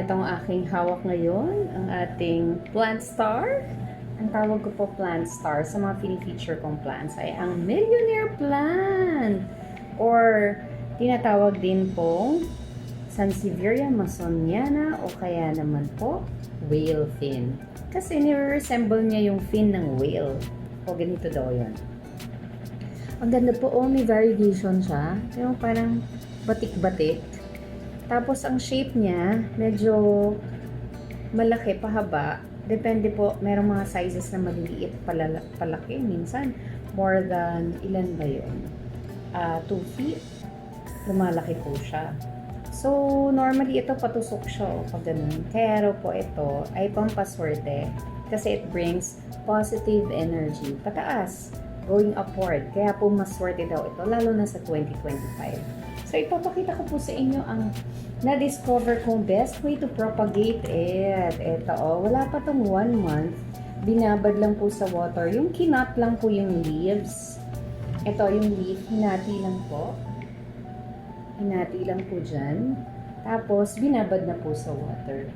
Etong aking hawak ngayon, ang ating plant star. Ang tawag ko po plant star sa mga fini-feature kong plants ay ang millionaire plant or tinatawag din pong Sansevieria masoniana o kaya naman po whale fin. Kasi nire-resemble niya yung fin ng whale. O ganito daw yun. Ang ganda po, oh, may variegation siya. Yung parang batik-batik. Tapos ang shape niya, medyo malaki, pahaba. Depende po, merong mga sizes na maliliit, palala, palaki. Minsan, more than, ilan ba yun? 2 feet. Lumalaki po siya. So, normally ito patusok siya o pag ganun. Kaya po ito ay pampaswerte kasi it brings positive energy pataas, going upward. Kaya po maswerte daw ito, lalo na sa 2025. So, ipapakita ko po sa inyo ang na-discover kong best way to propagate it. Ito, oh, wala pa tong one month. Binabad lang po sa water. Yung kinat lang po yung leaves. Ito, yung leaf, hinati lang po. Hinati lang po dyan. Tapos, binabad na po sa water.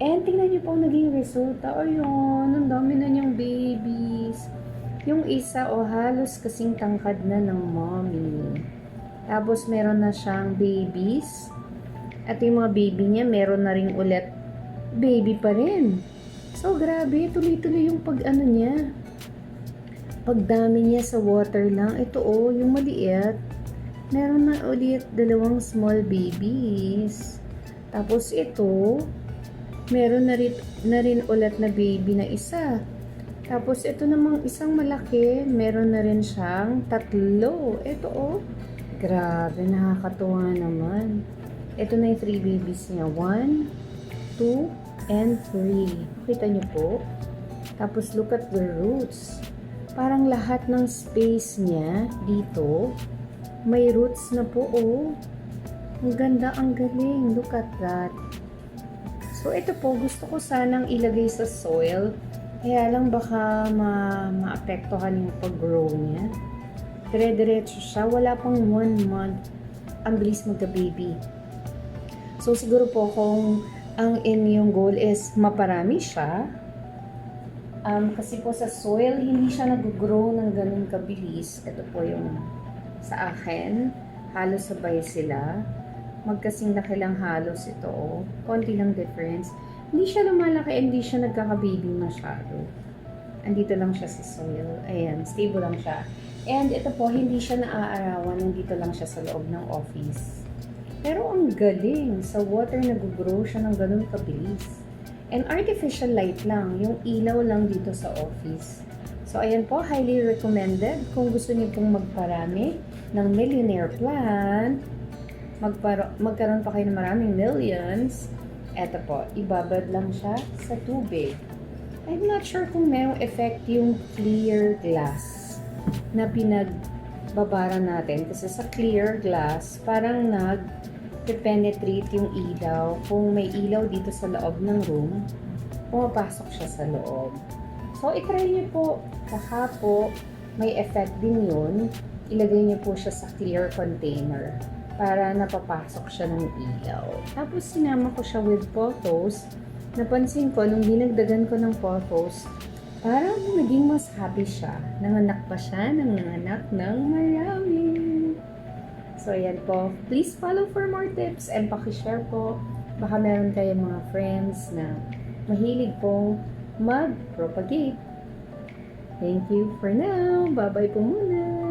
And tingnan niyo po naging resulta. Ayun, ang dami na niyang babies. Yung isa, o oh, halos kasing tangkad na ng mommy. Tapos, meron na siyang babies. At yung mga baby niya, meron na rin ulit baby pa rin. So, grabe. Tuloy-tuloy yung pag-ano niya. Pagdami niya sa water lang. Ito, oh, yung maliit. Meron na ulit dalawang small babies. Tapos, ito, meron na rin, na rin ulit na baby na isa. Tapos, ito namang isang malaki, meron na rin siyang tatlo. Ito, oh. Grabe, nakakatuwa naman. Ito na yung three babies niya. One, two, and three. Kita niyo po? Tapos, look at the roots. Parang lahat ng space niya dito, may roots na po, oh. Ang ganda, ang galing. Look at that. So, ito po, gusto ko sanang ilagay sa soil. Kaya lang baka ma maapektuhan yung pag-grow niya. Dire-diretso siya. Wala pang one month. Ang bilis magka-baby. So, siguro po kung ang inyong goal is maparami siya, um, kasi po sa soil, hindi siya nag-grow ng ganun kabilis. Ito po yung sa akin. Halos sabay sila. Magkasing laki lang halos ito. Konti lang difference. Hindi siya lumalaki, hindi siya nagkaka-baby masyado. Andito lang siya sa soil. Ayan, stable lang siya. And ito po, hindi siya naaarawan. Nandito lang siya sa loob ng office. Pero ang galing. Sa water, nag-grow siya ng ganun kabilis. And artificial light lang. Yung ilaw lang dito sa office. So, ayan po, highly recommended. Kung gusto niyo pong magparami ng millionaire plant, magpara- magkaroon pa kayo ng maraming millions, eto po, ibabad lang siya sa tubig. I'm not sure kung merong effect yung clear glass na pinagbabara natin. Kasi sa clear glass, parang nag penetrate yung ilaw. Kung may ilaw dito sa loob ng room, pumapasok siya sa loob. So, itry niyo po. Baka po, may effect din yun. Ilagay niyo po siya sa clear container para napapasok siya ng ilaw. Tapos, sinama ko siya with photos. Napansin ko, nung dinagdagan ko ng photos, parang naging mas happy siya. Nanganak pa siya ng nanganak ng marami. So, ayan po. Please follow for more tips and pakishare po. Baka meron kayong mga friends na mahilig pong mag-propagate. Thank you for now. Bye-bye po muna.